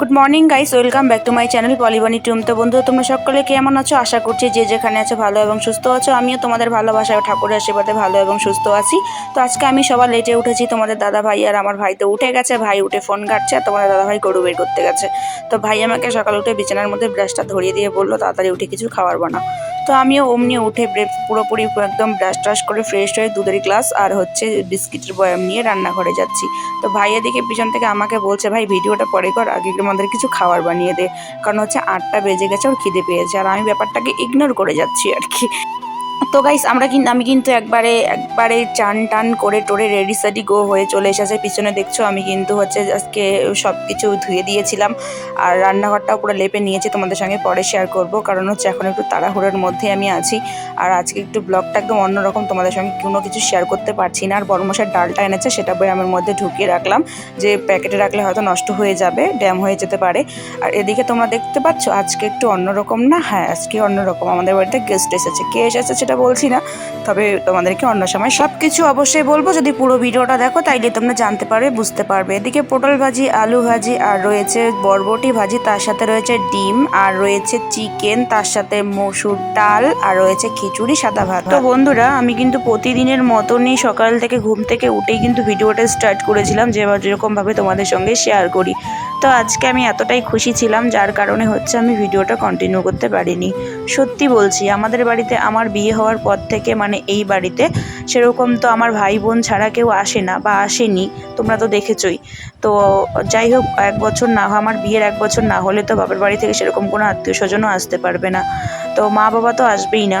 Good morning guys welcome back to my channel পলিবানি টুম তো বন্ধু তোমরা সকলে কেমন আছো? আশা করছি যে যেখানে আছো ভালো এবং সুস্থ আছো। আমিও তোমাদের ভালোবাসা ঠাকুরের আশীর্বাদে ভালো এবং সুস্থ আছি। তো আজকে আমি সবার লেটে উঠেছি। তোমাদের দাদা ভাই আর আমার ভাই তো উঠে গেছে। ভাই উঠে ফোন ঘাটছে। আর তোমাদের দাদা ভাই গরু বের করতে গেছে। তো ভাই আমাকে সকালে উঠে বিছানার মধ্যে ব্রাশটা ধরিয়ে দিয়ে বলল, তাড়াতাড়ি উঠে কিছু খাওয়ার বানা। তো আমিও অমনি উঠে পুরোপুরি একদম ব্রাশ ট্রাশ করে ফ্রেশ হয়ে দুধের গ্লাস আর হচ্ছে বিস্কিটের বয়াম নিয়ে রান্নাঘরে যাচ্ছি। তো ভাইয়া দেখে পিছন থেকে আমাকে বলছে, ভাই, ভিডিওটা পরে কর, আগে আমাদের কিছু খাবার বানিয়ে দে। কারণ হচ্ছে আটটা বেজে গেছে, ওর খিদে পেয়েছে। আর আমি ব্যাপারটাকে ইগনোর করে যাচ্ছি আর কি। তো গাইস আমরা কিন্তু আমি কিন্তু একবারে একবারে চান টান করে টোরে রেডি সেডি গো হয়ে চলে এসেছে। পিছনে দেখছ, আমি কিন্তু হচ্ছে আজকে সব কিছু ধুয়ে দিয়েছিলাম। আর রান্নাঘরটাও পুরো লেপে নিয়েছি, তোমাদের সঙ্গে পরে শেয়ার করব। কারণ হচ্ছে এখন একটু তাড়াহুড়োর মধ্যে আমি আছি। আর আজকে একটু ব্লগটা একদম অন্যরকম, তোমাদের সঙ্গে কোনো কিছু শেয়ার করতে পারছি না। আর বড়মশার ডালটা এনেছে, সেটা বয়ামের মধ্যে ঢুকিয়ে রাখলাম। যে প্যাকেটে রাখলে হয়তো নষ্ট হয়ে যাবে, ড্যাম হয়ে যেতে পারে। আর এদিকে তোমরা দেখতে পাচ্ছ, আজকে একটু অন্যরকম না? হ্যাঁ আজকে অন্যরকম। আমাদের বাড়িতে গেস্ট এসেছে। কে এসেছে সেটা বলছি না। তবে তোমাদেরকে অন্য সময় সব কিছু অবশ্যই বলব। যদি পুরো ভিডিওটা দেখো, তাইলে তোমরা জানতে পারবে, বুঝতে পারবে। এদিকে পটল ভাজি, আলু ভাজি, আর রয়েছে বরবটি ভাজি, তার সাথে রয়েছে ডিম, আর রয়েছে চিকেন, তার সাথে মসুর ডাল, আর রয়েছে খিচুড়ি, সাদা ভাত। তো বন্ধুরা, আমি কিন্তু প্রতিদিনের মতনই সকাল থেকে ঘুম থেকে উঠেই কিন্তু ভিডিওটা স্টার্ট করেছিলাম, যে যেরকমভাবে তোমাদের সঙ্গে শেয়ার করি। তো আজকে আমি এতটাই খুশি ছিলাম, যার কারণে হচ্ছে আমি ভিডিওটা কন্টিনিউ করতে পারিনি। সত্যি বলছি, আমাদের বাড়িতে আমার বিয়ে হওয়ার পর থেকে মানে এই বাড়িতে সেরকম তো আমার ভাই বোন ছাড়া কেউ আসে না বা আসেনি, তোমরা তো দেখেছই। তো যাই হোক, এক বছর না, আমার বিয়ের এক বছর না হলে তো বাবার বাড়ি থেকে সেরকম কোনো আত্মীয় স্বজনও আসতে পারবে না। তো মা বাবা তো আসবেই না।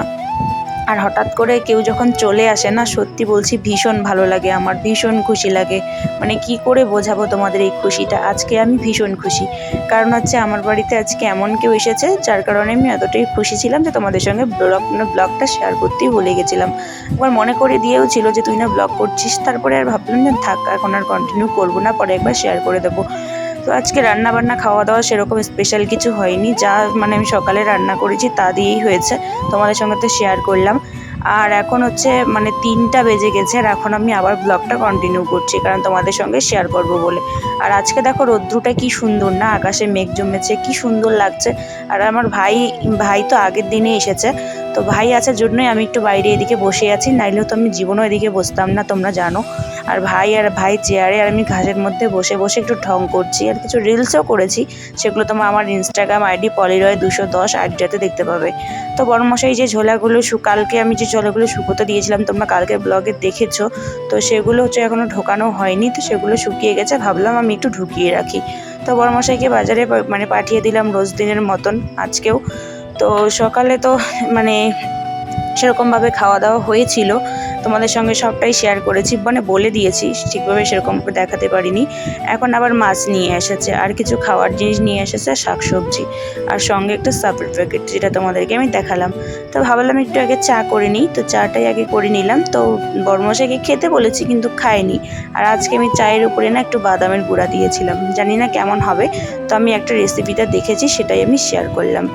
আর হঠাৎ করে কেউ যখন চলে আসে না, সত্যি বলছি ভীষণ ভালো লাগে আমার, ভীষণ খুশি লাগে। মানে কি করে বোঝাবো তোমাদের এই খুশিটা? আজকে আমি ভীষণ খুশি। কারণ হচ্ছে আমার বাড়িতে আজকে এমন কেউ এসেছে, যার কারণে আমি এতটাই খুশি ছিলাম যে তোমাদের সঙ্গে ব্লগ, ব্লগটা শেয়ার করতেই ভুলে গেছিলাম। একবার মনে করে দিয়েও ছিল যে তুই না ব্লগ করছিস, তারপরে আর ভাবলাম যে থাক, এখন আর কন্টিনিউ করব না, পরে একবার শেয়ার করে দেবো। তো আজকে রান্না বান্না খাওয়া দাওয়া সেরকম স্পেশাল কিছু হয়নি। যা মানে আমি সকালে রান্না করেছি তা দিয়েই হয়েছে। তোমাদের সঙ্গে তো শেয়ার করলাম। আর এখন হচ্ছে মানে তিনটা বেজে গেছে আর এখন আমি আবার ব্লগটা কন্টিনিউ করছি কারণ তোমাদের সঙ্গে শেয়ার করব বলে। আর আজকে দেখো রৌদ্রটা কি সুন্দর না? আকাশে মেঘ জমেছে, কি সুন্দর লাগছে। আর আমার ভাই ভাই তো আগের দিনে এসেছে। তো ভাই আসার জন্যই আমি একটু বাইরে এদিকে বসে আছি। নাইলেও তো আমি জীবনও এদিকে বসতাম না, তোমরা জানো। আর ভাই আর ভাই চেয়ারে আর আমি ঘাসের মধ্যে বসে বসে একটু ঢং করছি। আর কিছু রিলসও করেছি, সেগুলো তোমরা আমার ইনস্টাগ্রাম আইডি পলিরয় দুশো দশ আইডিটাতে দেখতে পাবে। তো বড়মশাই যে ঝোলাগুলো কালকে আমি যে ঝোলাগুলো শুকোতে দিয়েছিলাম, তোমরা কালকে ব্লগে দেখেছ। তো সেগুলো হচ্ছে এখনও ঢোকানো হয়নি, তো সেগুলো শুকিয়ে গেছে, ভাবলাম আমি একটু ঢুকিয়ে রাখি। তো বড়মশাইকে বাজারে মানে পাঠিয়ে দিলাম রোজ দিনের মতন, আজকেও। তো সকালে তো মানে সেরকমভাবে খাওয়া দাওয়া হয়েছিল। তোমাদের সঙ্গে সবটাই শেয়ার করেছি মানে বলে দিয়েছি, ঠিকভাবে সেরকম দেখাতে পারিনি। এখন আবার মাছ নিয়ে এসেছে, আর কিছু খাওয়ার জিনিস নিয়ে এসেছে শাকসবজি। আর সঙ্গে একটা সাপোর্ট প্যাকেট যেটা তোমাদেরকে আমি দেখালাম। তো ভাবলাম একটু আগে চা করে নিই, তো চাটাই আগে করে নিলাম। তো বর্মশাইকে খেতে বলেছি, কিন্তু খায়নি। আর আজকে আমি চায়ের উপরে না একটু বাদামের গুঁড়া দিয়েছিলাম। জানি না কেমন হবে, তো আমি একটা রেসিপিটা দেখেছি, সেটাই আমি শেয়ার করলাম।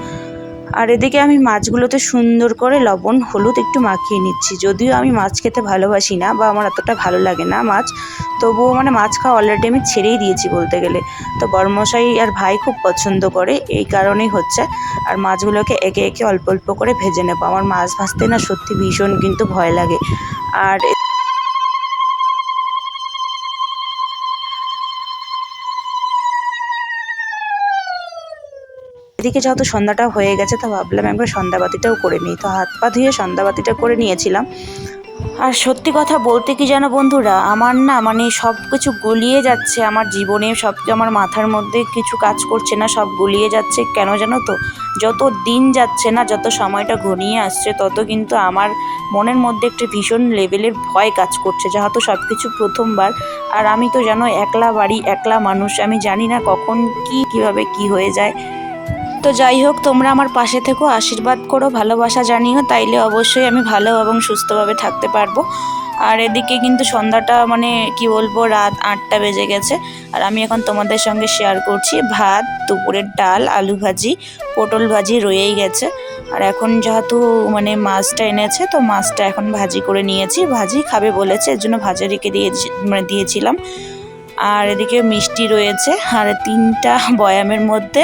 আর এদিকে আমি মাছগুলোতে সুন্দর করে লবণ, হলুদ একটু মাখিয়ে নিচ্ছি। যদিও আমি মাছ খেতে ভালোবাসি না বা আমার এতটা ভালো লাগে না মাছ, তবুও মানে মাছ খাওয়া অলরেডি আমি ছেড়েই দিয়েছি বলতে গেলে। তো বড়মশাই আর ভাই খুব পছন্দ করে, এই কারণেই হচ্ছে। আর মাছগুলোকে একে একে অল্প অল্প করে ভেজে নেব। আমার মাছ ভাজতে না সত্যি ভীষণ কিন্তু ভয় লাগে। আর এদিকে যেহেতু সন্ধ্যাটা হয়ে গেছে, তো ভাবলাম একবার সন্ধ্যাবাতিটাও করে নিই। তো হাত পা ধুয়ে সন্ধ্যাবাতিটা করে নিয়েছিলাম। আর সত্যি কথা বলতে কি জানো বন্ধুরা, আমার না মানে সব কিছু গুলিয়ে যাচ্ছে, আমার জীবনে সব আমার মাথার মধ্যে কিছু কাজ করছে না, সব গুলিয়ে যাচ্ছে। কেন জানো তো? যত দিন যাচ্ছে না, যত সময়টা ঘনিয়ে আসছে, তত কিন্তু আমার মনের মধ্যে একটা ভীষণ লেভেলের ভয় কাজ করছে যেহেতু সব কিছু প্রথমবার। আর আমি তো জানো একলা বাড়ি, একলা মানুষ, আমি জানি না কখন কি, কীভাবে কি হয়ে যায়। তো যাই হোক, তোমরা আমার পাশে থেকো, আশীর্বাদ করো, ভালোবাসা জানিও, তাইলে অবশ্যই আমি ভালো এবং সুস্থভাবে থাকতে পারব। আর এদিকে কিন্তু সন্ধ্যাটা মানে কি বলব, রাত আটটা বেজে গেছে। আর আমি এখন তোমাদের সঙ্গে শেয়ার করছি, ভাত, দুপুরের ডাল, আলু ভাজি, পটল ভাজি রয়েই গেছে। আর এখন যেহেতু মানে মাছটা এনেছে, তো মাছটা এখন ভাজি করে নিয়েছি। ভাজি খাবে বলেছে, এর জন্য ভাজা রেখে দিয়েছি মানে দিয়েছিলাম। আর এদিকে মিষ্টি রয়েছে আর তিনটা বয়ামের মধ্যে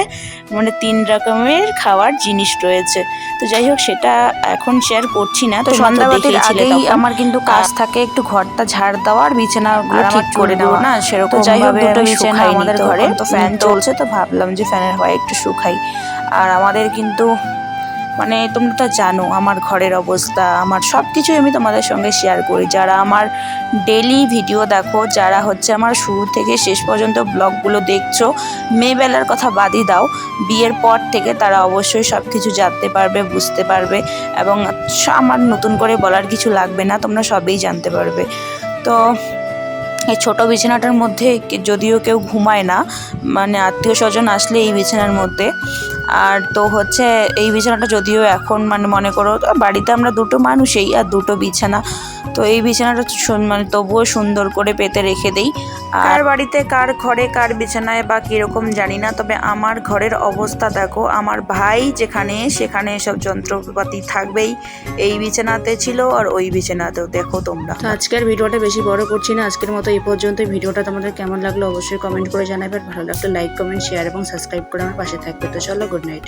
মানে তিন রকমের খাওয়ার জিনিস রয়েছে। তো যাই হোক সেটা এখন শেয়ার করছি না। তো সন্ধ্যাবাতির আগেই আমার কিন্তু কাজ থাকে একটু ঘরটা ঝাড় দেওয়ার বিছানাগুলো আর আমার ঠিক করে দেওয়া না সেরকম যাই হোক দুটো বিছানা আমাদের ঘরে। তো ফ্যান চলছে। তো ভাবলাম যে ফ্যানের হাওয়া একটু শুকাই। আর আমাদের কিন্তু মানে তোমরা তো জানো আমার ঘরের অবস্থা, আমার সব কিছুই আমি তোমাদের সঙ্গে শেয়ার করি। যারা আমার ডেলি ভিডিও দেখো, যারা হচ্ছে আমার শুরু থেকে শেষ পর্যন্ত ব্লগগুলো দেখছ মেয়েবেলার কথা বাদই দাও, বিয়ের পর থেকে তারা অবশ্যই সব কিছু জানতে পারবে, বুঝতে পারবে এবং আমার নতুন করে বলার কিছু লাগবে না, তোমরা সবই জানতে পারবে। তো এই ছোটো বিছানাটার মধ্যে যদিও কেউ ঘুমায় না মানে আত্মীয় স্বজন আসলে এই বিছানার মধ্যে আর তো হচ্ছে এই বিছানাটা যদিও এখন মানে মনে করো, বাড়িতে আমরা দুটো মানুষই আর দুটো বিছানা। তো এই বিছানাটা মানে তবুও সুন্দর করে পেতে রেখে দেই। কার বাড়িতে কার ঘরে কার বিছানায় বা কীরকম জানি না তবে আমার ঘরের অবস্থা দেখো আমার ভাই যেখানে সেখানে সব যন্ত্রপাতি থাকবেই। এই বিছানাতে ছিল আর ওই বিছানাতেও দেখো তোমরা। তো আজকের ভিডিওটা বেশি বড় করছি না আজকের মতো এই পর্যন্ত ভিডিওটা তোমাদের কেমন লাগল অবশ্যই কমেন্ট করে জানাবে আর ভালো লাগলে লাইক কমেন্ট শেয়ার এবং সাবস্ক্রাইব করে আমার পাশে থাকবে। তো চলো গুড নাইট